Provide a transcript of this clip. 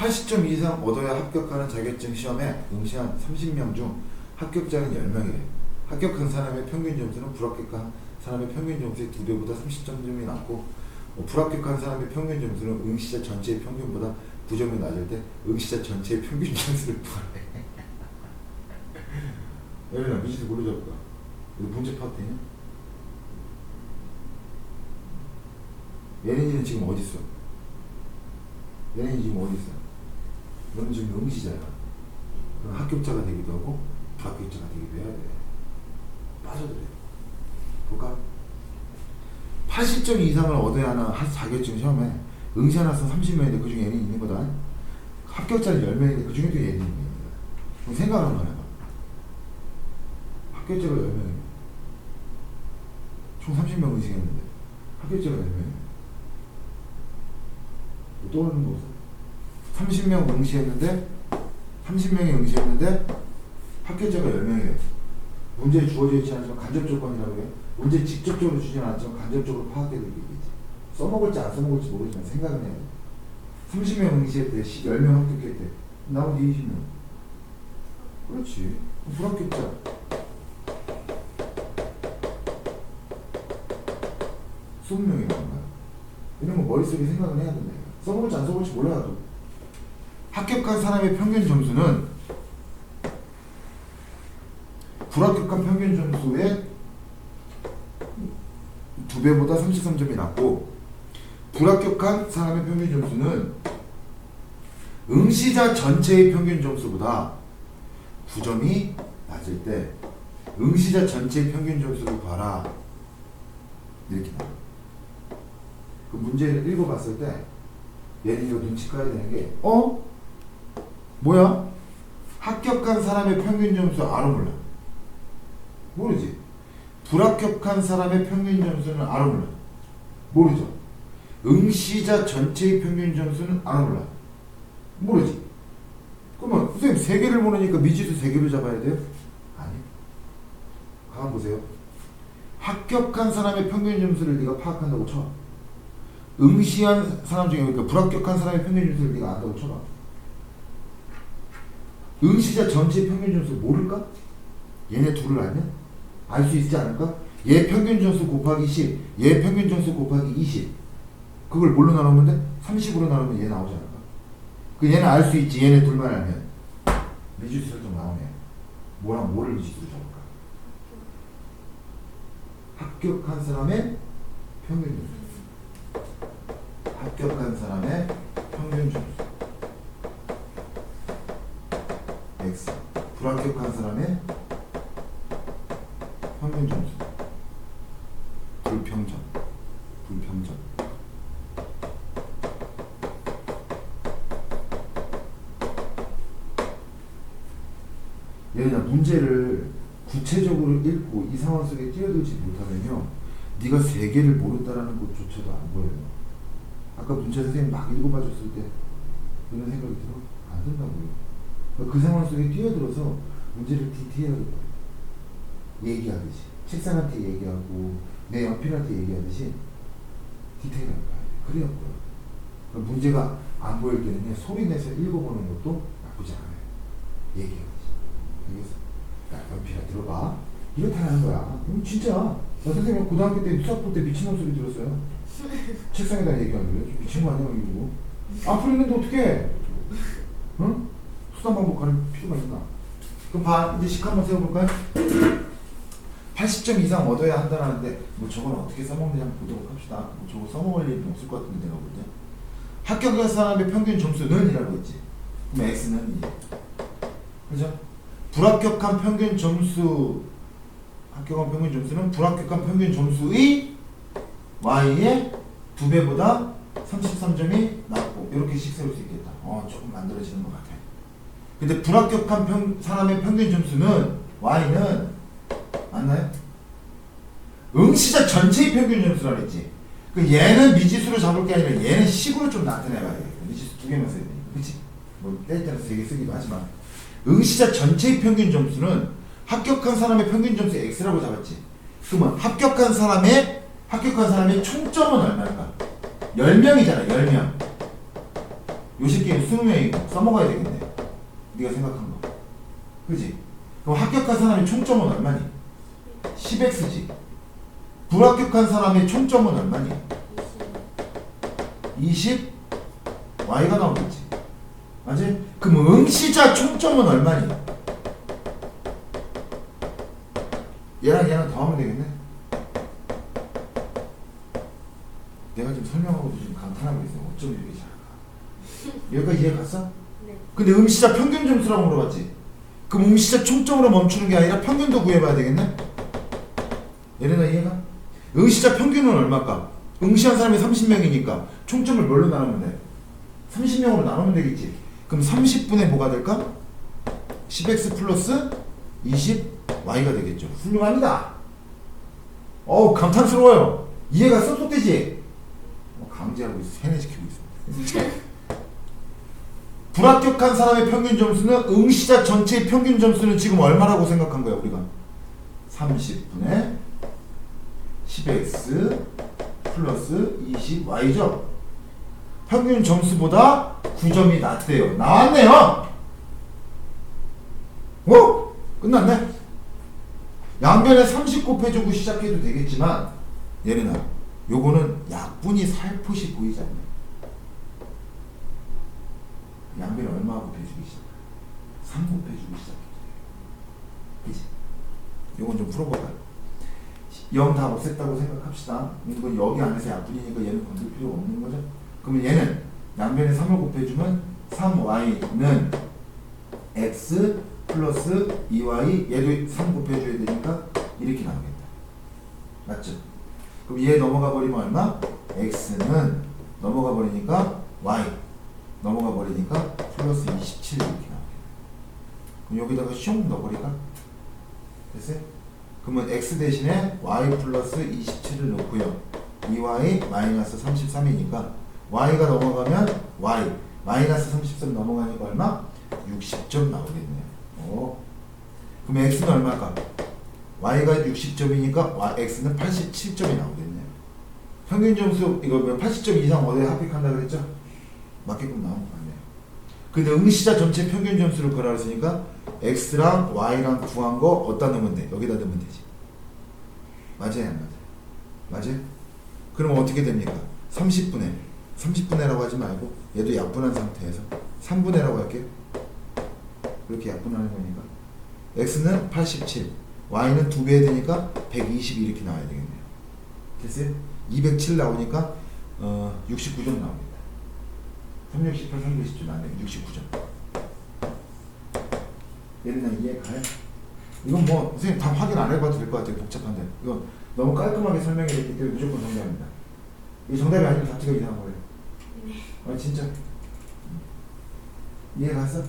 80점 이상 얻어야 합격하는 자격증 시험에 응시한 30명 중 합격자는 10명이래. 합격한 사람의 평균 점수는 불합격한 사람의 평균 점수의 2배보다 30점이 낮고 어, 불합격한 사람의 평균 점수는 응시자 전체의 평균보다 9점이 낮을 때 응시자 전체의 평균 점수를. 예린아 미지수 뭘로 잡을까? 이거 문제 파트냐? 예린이는 지금 어디 있어? 예린이 지금 어디 있어? 너는 지금 응시자야. 합격자가 되기도 하고 불합격자가 되기도 해야 돼. 빠져들래. 볼까? 80점 이상을 얻어야 한 자격증 시험에 응시한 학생 30명인데 그 중에 예린이 있는 거다. 합격자는 10명인데 그 중에도 예린이 있는 거야. 그럼 생각을 한번 해봐. 합격자가 10명이면 총 30명 응시했는데 합격자가 10명이면 또 하는 거? 30명 응시했는데 30명이 응시했는데 합격자가 10명이래 문제에 주어져 있지 않지만 간접 조건이라고 해요. 문제 직접적으로 주지는 않지만 간접적으로 파악해 될 얘기지. 써먹을지 안 써먹을지 모르지만 생각은 해야 돼 30명 응시했대 10명 합격했대 나머지 20명. 그렇지. 불합격자. 스무 명이 나온 거야. 이런 거 머릿속에 생각을 해야 된다. 써볼지 안 써볼지 몰라도. 합격한 사람의 평균 점수는 불합격한 평균 점수의 두 배보다 33점이 낮고 불합격한 사람의 평균 점수는 응시자 전체의 평균 점수보다 9점이 낮을 때 응시자 전체의 평균 점수를 봐라 이렇게 나와. 그 문제를 읽어봤을 때 얘는 이거 눈치 까야 되는 게 어? 뭐야? 합격한 사람의 평균 점수 알아 몰라? 모르지. 불합격한 사람의 평균 점수는 알아 몰라? 모르죠. 응시자 전체의 평균 점수는 알아 몰라? 모르지. 그러면 선생님 세 개를 모르니까 미지수 세 개를 잡아야 돼요? 아니. 가만 보세요. 합격한 사람의 평균 점수를 네가 파악한다고 쳐. 응시한 사람 중에 그러니까 불합격한 사람의 평균 점수를 네가 안다고 쳐봐. 응시자 전체 평균 점수 모를까? 얘네 둘을 알면 알 수 있지 않을까? 얘 평균 점수 곱하기 10, 얘 평균 점수 곱하기 20. 그걸 뭘로 나누면 돼? 30으로 나누면 얘 나오지 않을까? 그 얘는 알 수 있지. 얘네 둘만 알면 미지수 설정 나오네. 뭐랑 뭐를 미지수로 잡을까? 합격한 사람의 평균 점수. 합격한 사람의 평균 점수. X. 불합격한 사람의 평균 점수. 불평점. 불평점. 얘들아 문제를 구체적으로 읽고 이 상황 속에 뛰어들지 못하면요 네가 세 개를 모른다라는 것조차도 안 보여요 아까 문제 선생님 막 읽어봐 줬을 때 이런 생각이 들어? 안 든다고요 그 상황 속에 뛰어들어서 문제를 디테일하게. 얘기하듯이 책상한테 얘기하고 내 연필한테 얘기하듯이 디테일하게 봐야 돼 그래야 보여 문제가 안 보일 때는 소리 내서 읽어보는 것도 나쁘지 않아요 얘기하듯이 알겠어? 야, 연필아 들어봐. 이렇게 하는 거야. 음, 진짜. 나 선생님 고등학교 때 수학 볼 때 미친놈 소리 들었어요. 책상에다 얘기하는 거예요. 미친 거 아니야, 이거. 앞으로 있는데 어떻게? 응? 수단 방법 가릴 필요가 있나? 그럼 봐. 이제 식 한번 세워볼까요? 80점 이상 얻어야 한다는데 뭐 저건 어떻게 써먹는지 한번 보도록 합시다. 뭐 저거 써먹을 일은 없을 것 같은데 내가 볼 때. 합격한 사람의 평균 점수는 이라고 했지. 그럼 X는 이제. 그죠? 불합격한 평균 점수 합격한 평균 점수는 불합격한 평균 점수의 y의 두 배보다 33점이 낮고 이렇게 식 세울 수 있겠다. 어 조금 만들어지는 것 같아. 근데 불합격한 평, 사람의 평균 점수는 y는 맞나요? 응시자 전체의 평균 점수라 그랬지. 그 얘는 미지수로 잡을 게 아니라 얘는 식으로 좀 나타내봐야 돼. 미지수 두 개만 써야 되니까. 그치? 뭐뗄 때는 세개 쓰기도 하지만. 응시자 전체의 평균 점수는 합격한 사람의 평균 점수 x라고 잡았지. 그러면 합격한 사람의 합격한 사람의 총점은 얼마일까? 10명이잖아. 10명. 요 새끼는 수능형이고 써먹어야 되겠네. 네가 생각한 거. 그지? 그럼 합격한 사람의 총점은 얼마니? 10x지. 불합격한 사람의 총점은 얼마니? 20 y가 나오겠지. 맞지? 그럼 응시자 총점은 얼마니? 얘랑 얘랑 더하면 되겠네. 내가 지금 설명하고도 지금 감탄하고 있어. 어쩜 이렇게 잘할까? 여기까지 이해 갔어? 네. 근데 응시자 평균 점수라고 물어봤지. 그럼 응시자 총점으로 멈추는 게 아니라 평균도 구해봐야 되겠네. 얘네가 이해가? 응시자 평균은 얼마일까? 응시한 사람이 30명이니까 총점을 뭘로 나누면 돼? 30명으로 나누면 되겠지. 그럼 30분의 뭐가 될까? 10x 플러스 20y가 되겠죠. 훌륭합니다. 어우 감탄스러워요. 이해가 쏙쏙 되지? 어, 강제하고 있어. 세뇌시키고 있어. 불합격한 사람의 평균 점수는 응시자 전체의 평균 점수는 지금 얼마라고 생각한 거야 우리가? 30분에 10x 플러스 20y죠? 평균 점수보다 9점이 낮대요. 나왔네요! 오! 끝났네? 양변에 30 곱해주고 시작해도 되겠지만 얘네나 요거는 약분이 살포시 보이지 않나요 4 곱해주기 시작 3 곱해주기 시작해요 그치? 요건 좀 풀어볼까요? 0 다 없앴다고 생각합시다 이건 여기 안에서 약분이니까 얘는 건들 필요 없는 거죠 그러면 얘는 양변에 3을 곱해주면 3y는 x 플러스 2y 얘도 3 곱해줘야 되니까 이렇게 나오겠다 맞죠? 그럼 얘 넘어가 버리면 얼마? x는 넘어가 버리니까 y 넘어가 버리니까 플러스 27 이렇게. 그럼 여기다가 슝 넣어버릴까? 됐어요? 그러면 x 대신에 y 플러스 27을 넣고요. 2y 마이너스 33이니까 y가 넘어가면 y 마이너스 33 넘어가니까 얼마? 60점 나오겠네요. 오. 그럼 x는 얼마일까? y가 60점이니까 y, x는 87점이 나오겠네요. 평균 점수 이거 뭐 80점 이상 어디에 합격한다 그랬죠? 맞게끔 나온 거 같네요. 근데 응시자 전체 평균 점수를 구하라 했으니까 x랑 y랑 구한 거 어디다 넣으면 돼? 여기다 넣으면 되지. 맞아요, 안 맞아요? 맞아요? 그럼 어떻게 됩니까? 30분의 30분의라고 하지 말고 얘도 약분한 상태에서 3분의라고 할게요. 그렇게 약분하는 거니까 x는 87, y는 두배 되니까 120 이렇게 나와야 되겠네요. 됐어요? 207 나오니까 어, 69점 나옵니다. 368, 320점 안 돼요. 69점. 얘는 이해 가요? 이건 뭐 선생님 다 확인 안 해봐도 될 것 같아요. 복잡한데 이건 너무 깔끔하게 설명이 됐기 때문에 무조건 정답입니다. 이 정답이 아니면 답지가 이상한 거예요. 아 진짜 이해 갔어?